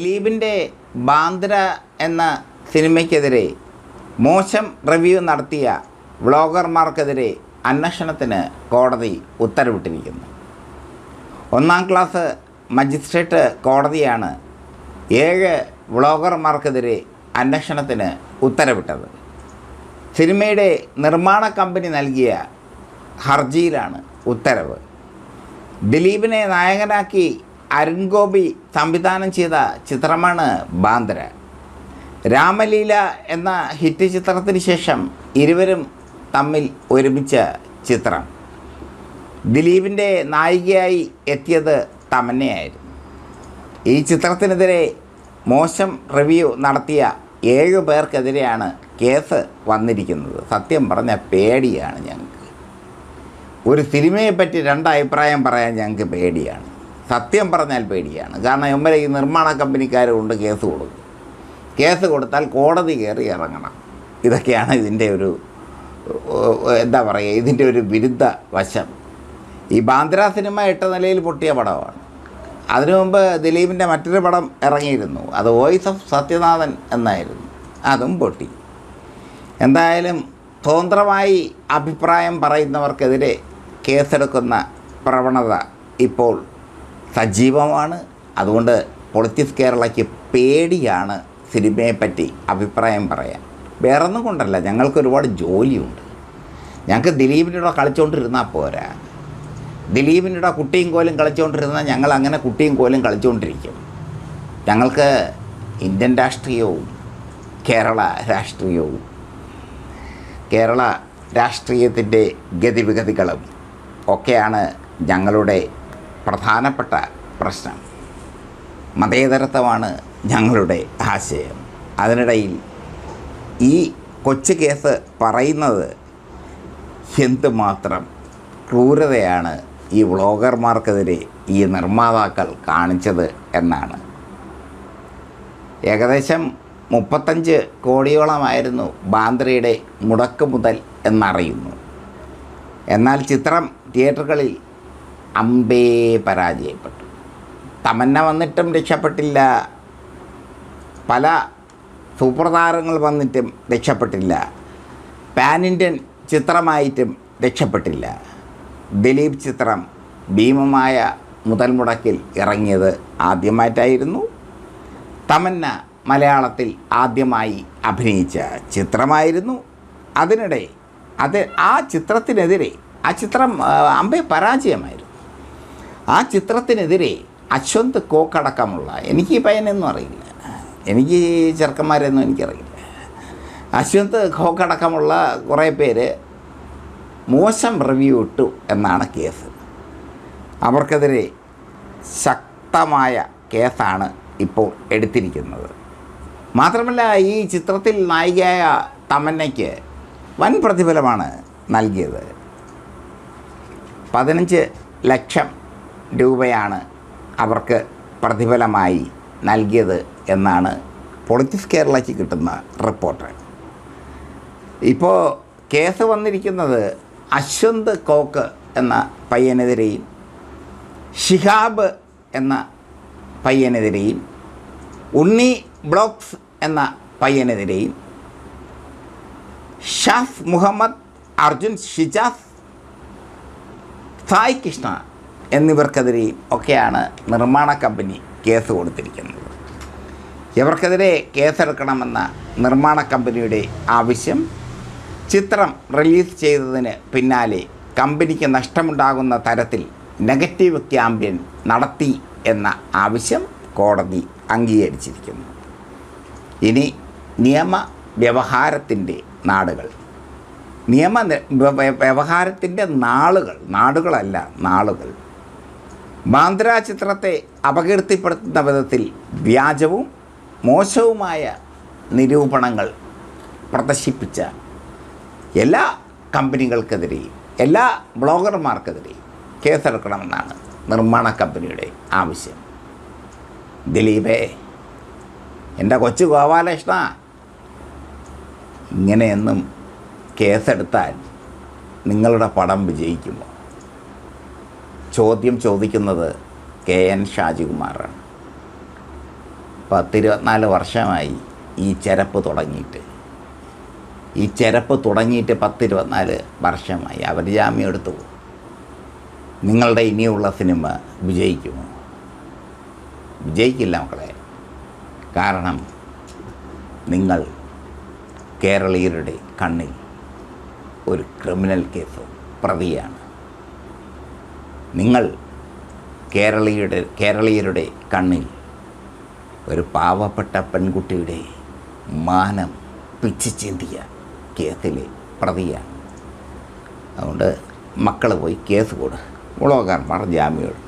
ദിലീപിന്റെ ബാന്ദ്ര എന്ന സിനിമയ്ക്കെതിരെ മോശം റിവ്യൂ നടത്തിയ വ്ളോഗർമാർക്കെതിരെ അന്വേഷണത്തിന് കോടതി ഉത്തരവിട്ടിരിക്കുന്നു. ഒന്നാം ക്ലാസ് മജിസ്ട്രേറ്റ് കോടതിയാണ് ഏഴ് വ്ളോഗർമാർക്കെതിരെ അന്വേഷണത്തിന് ഉത്തരവിട്ടത്. സിനിമയുടെ നിർമ്മാണ കമ്പനി നൽകിയ ഹർജിയിലാണ് ഉത്തരവ്. ദിലീപിനെ നായകനാക്കി അരുൺ ഗോപി സംവിധാനം ചെയ്ത ചിത്രമാണ് ബാന്ദ്ര. രാമലീല എന്ന ഹിറ്റ് ചിത്രത്തിന് ശേഷം ഇരുവരും തമ്മിൽ ഒരുമിച്ച ചിത്രം. ദിലീപിന്റെ നായികയായി എത്തിയത് തമന്നയായിരുന്നു. ഈ ചിത്രത്തിനെതിരെ മോശം റിവ്യൂ നടത്തിയ ഏഴു പേർക്കെതിരെയാണ് കേസ് വന്നിരിക്കുന്നത്. സത്യം പറഞ്ഞ പേടിയാണ് ഞങ്ങൾക്ക്. ഒരു സിനിമയെപ്പറ്റി രണ്ട് അഭിപ്രായം പറയാൻ ഞങ്ങൾക്ക് പേടിയാണ്. സത്യം പറഞ്ഞാൽ പേടിയാണ്. കാരണം ഇവരെ ഈ നിർമ്മാണ കമ്പനിക്കാർ കൊണ്ട് കേസ് കൊടുക്കും. കേസ് കൊടുത്താൽ കോടതി കയറി ഇറങ്ങണം. ഇതൊക്കെയാണ് ഇതിന്റെ ഒരു എന്താ പറയുക ഇതിന്റെ ഒരു വിരുദ്ധ വശം. ഈ ബാന്ദ്ര സിനിമ എട്ട നിലയിൽ പൊട്ടിയ പടമാണ്. അതിനു മുമ്പ് ദിലീപിന്റെ മറ്റൊരു പടം ഇറങ്ങിയിരുന്നു. അത് വോയിസ് ഓഫ് സത്യനാഥൻ എന്നായിരുന്നു. അതും പൊട്ടി. എന്തായാലും സ്വതന്ത്രമായി അഭിപ്രായം പറയുന്നവർക്കെതിരെ കേസെടുക്കുന്ന പ്രവണത ഇപ്പോൾ സജീവമാണ്. അതുകൊണ്ട് പൊളിറ്റിക്സ് കേരളയ്ക്ക് പേടിയാണ് സിനിമയെപ്പറ്റി അഭിപ്രായം പറയാൻ. വേറെ ഒന്നും കൊണ്ടല്ല ഞങ്ങൾക്ക് ഒരുപാട് ജോലിയുണ്ട്. ഞങ്ങൾക്ക് ദിലീപിന്റെ കൂടെ കളിച്ചുകൊണ്ടിരുന്നാൽ പോരാ. ദിലീപിന്റെ കൂടെ കുട്ടിയും കോലും കളിച്ചുകൊണ്ടിരുന്നാൽ ഞങ്ങൾ അങ്ങനെ കുട്ടിയും കോലും കളിച്ചുകൊണ്ടിരിക്കും ഞങ്ങൾക്ക് ഇന്ത്യൻ രാഷ്ട്രീയവും കേരള രാഷ്ട്രീയവും കേരള രാഷ്ട്രീയത്തിന്റെ ഗതിവിഗതികളും ഒക്കെയാണ് ഞങ്ങളുടെ പ്രധാനപ്പെട്ട പ്രശ്നം. മതേതരത്വമാണ് ഞങ്ങളുടെ ആശയം. അതിനിടയിൽ ഈ കൊച്ചു കേസ് പറയുന്നത് എന്തുമാത്രം ക്രൂരതയാണ് ഈ വ്ളോഗർമാർക്കെതിരെ ഈ നിർമ്മാതാക്കൾ കാണിച്ചത് എന്നാണ്. ഏകദേശം മുപ്പത്തഞ്ച് കോടിയോളമായിരുന്നു ബാന്ദ്രയുടെ മുടക്ക് മുതൽ എന്നറിയുന്നു. എന്നാൽ ചിത്രം തിയേറ്ററുകളിൽ അമ്പേ പരാജയപ്പെട്ടു. തമന്ന വന്നിട്ടും രക്ഷപ്പെട്ടില്ല. പല സൂപ്പർ താരങ്ങൾ വന്നിട്ടും രക്ഷപ്പെട്ടില്ല. പാൻ ഇന്ത്യൻ ചിത്രമായിട്ടും രക്ഷപ്പെട്ടില്ല. ദിലീപ് ചിത്രം ഭീമമായ മുതൽ മുടക്കിൽ ഇറങ്ങിയത് ആദ്യമായിട്ടായിരുന്നു. തമന്ന മലയാളത്തിൽ ആദ്യമായി അഭിനയിച്ച ചിത്രമായിരുന്നു. അതിനിടെ അത് ആ ചിത്രത്തിനെതിരെ ആ ചിത്രം അമ്പേ പരാജയമായിരുന്നു. ആ ചിത്രത്തിനെതിരെ അശ്വന്ത് കോക്കടക്കമുള്ള എനിക്ക് ഈ പയ്യനൊന്നും അറിയില്ല. എനിക്ക് ചെറുക്കന്മാരെയൊന്നും എനിക്കറിയില്ല. അശ്വന്ത് കോക്കടക്കമുള്ള കുറേ പേര് മോശം റിവ്യൂ ഇട്ടു എന്നാണ് കേസ്. അവർക്കെതിരെ ശക്തമായ കേസാണ് ഇപ്പോൾ എടുത്തിരിക്കുന്നത്. മാത്രമല്ല ഈ ചിത്രത്തിൽ നായികയായ തമന്നയ്ക്ക് വൻ പ്രതിഫലമാണ് നൽകിയത്. പതിനഞ്ച് ലക്ഷം രൂപയാണ് അവർക്ക് പ്രതിഫലമായി നൽകിയത് എന്നാണ് പൊളിറ്റിക്സ് കേരളയ്ക്ക് കിട്ടുന്ന റിപ്പോർട്ട്. ഇപ്പോൾ കേസ് വന്നിരിക്കുന്നത് അശ്വന്ത് കോക്ക് എന്ന പയ്യനെതിരെയും ഷിഹാബ് എന്ന പയ്യനെതിരെയും ഉണ്ണി ബ്ലോക്സ് എന്ന പയ്യനെതിരെയും ഷാഫ് മുഹമ്മദ് അർജുൻ ഷിജാസ് സായ് കൃഷ്ണ എന്നിവർക്കെതിരെയും ഒക്കെയാണ് നിർമ്മാണ കമ്പനി കേസ് കൊടുത്തിരിക്കുന്നത്. ഇവർക്കെതിരെ കേസെടുക്കണമെന്ന നിർമ്മാണ കമ്പനിയുടെ ആവശ്യം ചിത്രം റിലീസ് ചെയ്തതിന് പിന്നാലെ കമ്പനിക്ക് നഷ്ടമുണ്ടാകുന്ന തരത്തിൽ നെഗറ്റീവ് ക്യാമ്പയിൻ നടത്തി എന്ന ആവശ്യം കോടതി അംഗീകരിച്ചിരിക്കുന്നു. ഇനി നിയമ വ്യവഹാരത്തിന്റെ നാടുകൾ. നിയമ വ്യവഹാരത്തിന്റെ നാളുകൾ നാടുകളല്ല നാളുകൾ. ബാന്ദ്ര ചിത്രത്തെ അപകീർത്തിപ്പെടുത്തുന്ന വിധത്തിൽ വ്യാജവും മോശവുമായ നിരൂപണങ്ങൾ പ്രദർശിപ്പിച്ച എല്ലാ കമ്പനികൾക്കെതിരെയും എല്ലാ ബ്ലോഗർമാർക്കെതിരെയും കേസെടുക്കണമെന്നാണ് നിർമ്മാണ കമ്പനിയുടെ ആവശ്യം. ദിലീപേ എന്റെ കൊച്ചു ഗോപാലകൃഷ്ണ ഇങ്ങനെയൊന്നും കേസെടുത്താൽ നിങ്ങളുടെ പടം വിജയിക്കുമോ? ചോദ്യം ചോദിക്കുന്നത് കെ എൻ ഷാജികുമാറാണ്. പത്തിരുപത്തിനാല് വർഷമായി ഈ ചെരപ്പ് തുടങ്ങിയിട്ട്. ഈ ചെരപ്പ് തുടങ്ങിയിട്ട് പത്തിരുപത്തിനാല് വർഷമായി. അവർ ജാമ്യം എടുത്തു. നിങ്ങളുടെ ഇനിയുള്ള സിനിമ വിജയിക്കുമോ? വിജയിക്കില്ല മക്കളെ. കാരണം നിങ്ങൾ കേരളീയരുടെ കണ്ണിൽ ഒരു ക്രിമിനൽ കേസ് പ്രതിയാണ്. നിങ്ങൾ കേരളീയുടെ കേരളീയരുടെ കണ്ണിൽ ഒരു പാവപ്പെട്ട പെൺകുട്ടിയുടെ മാനം പിച്ചു ചിന്തിയ കേസിലെ പ്രതിയാണ്. അതുകൊണ്ട് മക്കൾ പോയി കേസ് കൊടു. ഉളവക്കാരന്മാർ ജാമ്യം